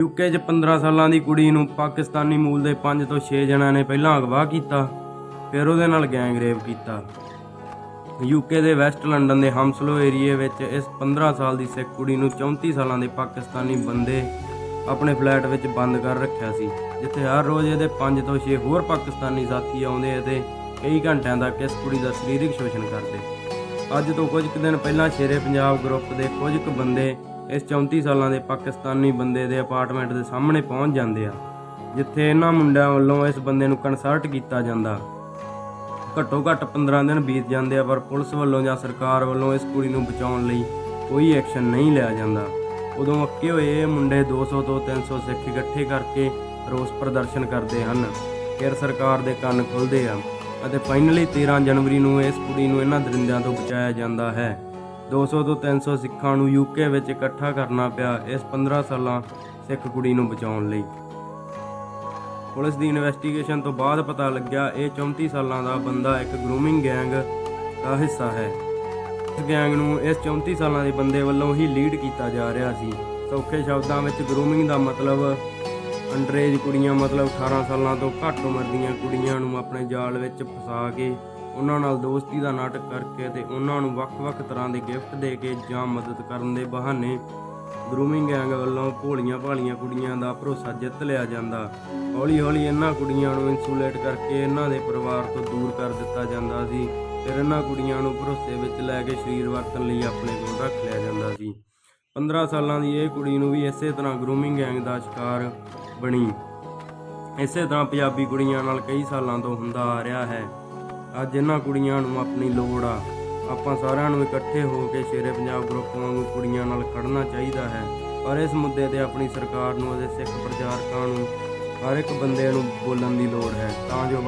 UK 'ਚ 15 ਸਾਲਾਂ ਦੀ ਕੁੜੀ ਨੂੰ ਪਾਕਿਸਤਾਨੀ ਮੂਲ ਦੇ 5 ਤੋਂ 6 ਜਣਿਆਂ ਨੇ ਪਹਿਲਾਂ ਅਗਵਾ ਕੀਤਾ, ਫਿਰ ਉਹਦੇ ਨਾਲ ਗੈਂਗ ਰੇਪ ਕੀਤਾ। ਯੂਕੇ ਦੇ ਵੈਸਟ ਲੰਡਨ ਦੇ ਹਮਸਲੋ ਏਰੀਏ ਵਿੱਚ ਇਸ 15 ਸਾਲ ਦੀ ਸਿੱਖ ਕੁੜੀ ਨੂੰ 34 ਸਾਲਾਂ ਦੇ ਪਾਕਿਸਤਾਨੀ ਬੰਦੇ ਆਪਣੇ ਫਲੈਟ ਵਿੱਚ ਬੰਦ ਕਰ ਰੱਖਿਆ ਸੀ, ਜਿੱਥੇ ਹਰ ਰੋਜ਼ ਇਹਦੇ 5 ਤੋਂ 6 ਹੋਰ ਪਾਕਿਸਤਾਨੀ ਸਾਥੀ ਆਉਂਦੇ ਅਤੇ ਕਈ ਘੰਟਿਆਂ ਤੱਕ ਇਸ ਕੁੜੀ ਦਾ ਸਰੀਰਕ ਸ਼ੋਸ਼ਣ ਕਰਦੇ। ਅੱਜ ਤੋਂ ਕੁਝ ਕੁ ਦਿਨ ਪਹਿਲਾਂ ਸ਼ੇਰੇ ਪੰਜਾਬ ਗਰੁੱਪ ਦੇ ਕੁਝ ਕੁ ਬੰਦੇ ਇਸ 34 ਸਾਲਾਂ ਦੇ ਪਾਕਿਸਤਾਨੀ ਬੰਦੇ ਦੇ ਅਪਾਰਟਮੈਂਟ ਦੇ ਸਾਹਮਣੇ ਪਹੁੰਚ ਜਾਂਦੇ ਆ, ਜਿੱਥੇ ਇਹਨਾਂ ਮੁੰਡਿਆਂ ਵੱਲੋਂ ਇਸ ਬੰਦੇ ਨੂੰ ਕਨਸਰਟ ਕੀਤਾ ਜਾਂਦਾ। ਘੱਟੋ ਘੱਟ 15 ਦਿਨ ਬੀਤ ਜਾਂਦੇ ਆ, ਪਰ ਪੁਲਿਸ ਵੱਲੋਂ ਜਾਂ ਸਰਕਾਰ ਵੱਲੋਂ ਇਸ ਕੁੜੀ ਨੂੰ ਬਚਾਉਣ ਲਈ ਕੋਈ ਐਕਸ਼ਨ ਨਹੀਂ ਲਿਆ ਜਾਂਦਾ। ਉਦੋਂ ਅੱਕੇ ਹੋਏ ਇਹ ਮੁੰਡੇ 200 ਤੋਂ 300 ਸਿੱਖ ਇਕੱਠੇ ਕਰਕੇ ਰੋਸ ਪ੍ਰਦਰਸ਼ਨ ਕਰਦੇ ਹਨ। ਫਿਰ ਸਰਕਾਰ ਦੇ ਕੰਨ ਖੁੱਲਦੇ ਆ। ਅਤੇ ਫਾਈਨਲੀ 13 ਜਨਵਰੀ ਨੂੰ ਇਸ ਕੁੜੀ ਨੂੰ ਇਹਨਾਂ ਦਰਿੰਦਿਆਂ ਤੋਂ ਬਚਾਇਆ ਜਾਂਦਾ ਹੈ। 200 ਤੋਂ 300 ਸਿੱਖਾਂ ਨੂੰ ਯੂਕੇ ਵਿੱਚ ਇਕੱਠਾ ਕਰਨਾ ਪਿਆ ਇਸ 15 ਸਾਲਾਂ ਸਿੱਖ ਕੁੜੀ ਨੂੰ ਬਚਾਉਣ ਲਈ। ਪੁਲਿਸ ਦੀ ਇਨਵੈਸਟੀਗੇਸ਼ਨ ਤੋਂ ਬਾਅਦ ਪਤਾ ਲੱਗਿਆ, ਇਹ 34 ਸਾਲਾਂ ਦਾ ਬੰਦਾ ਇੱਕ ਗਰੂਮਿੰਗ ਗੈਂਗ ਦਾ ਹਿੱਸਾ ਹੈ। ਇਸ ਗੈਂਗ ਨੂੰ ਇਸ 34 ਸਾਲਾਂ ਦੇ ਬੰਦੇ ਵੱਲੋਂ ਹੀ ਲੀਡ ਕੀਤਾ ਜਾ ਰਿਹਾ ਸੀ। ਸੌਖੇ ਸ਼ਬਦਾਂ ਵਿੱਚ ਗਰੂਮਿੰਗ ਦਾ ਮਤਲਬ ਅੰਡਰੇਜ ਕੁੜੀਆਂ ਮਤਲਬ 18 ਸਾਲਾਂ ਤੋਂ ਘੱਟ ਉਮਰ ਦੀਆਂ ਕੁੜੀਆਂ ਨੂੰ ਆਪਣੇ ਜਾਲ ਵਿੱਚ ਫਸਾ ਕੇ ਉਹਨਾਂ ਨਾਲ ਦੋਸਤੀ ਦਾ ਨਾਟਕ ਕਰਕੇ ਤੇ ਉਹਨਾਂ ਨੂੰ ਵੱਖ-ਵੱਖ ਤਰ੍ਹਾਂ ਦੇ ਗਿਫਟ ਦੇ ਕੇ ਜਾਂ ਮਦਦ ਕਰਨ ਦੇ ਬਹਾਨੇ ਗਰੂਮਿੰਗ ਗੈਂਗ ਵੱਲੋਂ ਭੋਲੀਆਂ ਭਾਲੀਆਂ ਕੁੜੀਆਂ ਦਾ ਭਰੋਸਾ ਜਿੱਤ ਲਿਆ ਜਾਂਦਾ। ਹੌਲੀ-ਹੌਲੀ ਇਹਨਾਂ ਕੁੜੀਆਂ ਨੂੰ ਇਨਸੂਲੇਟ ਕਰਕੇ ਇਹਨਾਂ ਦੇ ਪਰਿਵਾਰ ਤੋਂ ਦੂਰ ਕਰ ਦਿੱਤਾ ਜਾਂਦਾ ਸੀ। ਫਿਰ ਇਹਨਾਂ ਕੁੜੀਆਂ ਨੂੰ ਭਰੋਸੇ ਵਿੱਚ ਲੈ ਕੇ ਸਰੀਰ ਵਰਤਣ ਲਈ ਆਪਣੇ ਕੋਲ ਰੱਖ ਲਿਆ ਜਾਂਦਾ ਸੀ। 15 ਸਾਲਾਂ ਦੀ ਇਹ ਕੁੜੀ ਨੂੰ ਵੀ ਇਸੇ ਤਰ੍ਹਾਂ ਗਰੂਮਿੰਗ ਗੈਂਗ ਦਾ ਸ਼ਿਕਾਰ ਬਣੀ। ਇਸੇ ਤਰ੍ਹਾਂ ਪੰਜਾਬੀ ਕੁੜੀਆਂ ਨਾਲ ਕਈ ਸਾਲਾਂ ਤੋਂ ਹੁੰਦਾ ਆ ਰਿਹਾ ਹੈ। ਅੱਜ ਇਹਨਾਂ ਕੁੜੀਆਂ ਨੂੰ ਆਪਣੀ ਲੋੜ ਆ। ਆਪਾਂ ਸਾਰਿਆਂ ਨੂੰ ਇਕੱਠੇ ਹੋ ਕੇ ਸ਼ੇਰੇ ਪੰਜਾਬ ਗਰੁੱਪ ਵਾਂਗੂ ਕੁੜੀਆਂ ਨਾਲ ਖੜਨਾ ਚਾਹੀਦਾ ਹੈ। ਪਰ ਇਸ ਮੁੱਦੇ ਤੇ ਆਪਣੀ ਸਰਕਾਰ ਨੂੰ ਅਤੇ ਸਿੱਖ ਪ੍ਰਚਾਰਕਾਂ ਨੂੰ ਹਰ ਇੱਕ ਬੰਦੇ ਨੂੰ ਬੋਲਣ ਦੀ ਲੋੜ ਹੈ। ਤਾਂ ਜੋ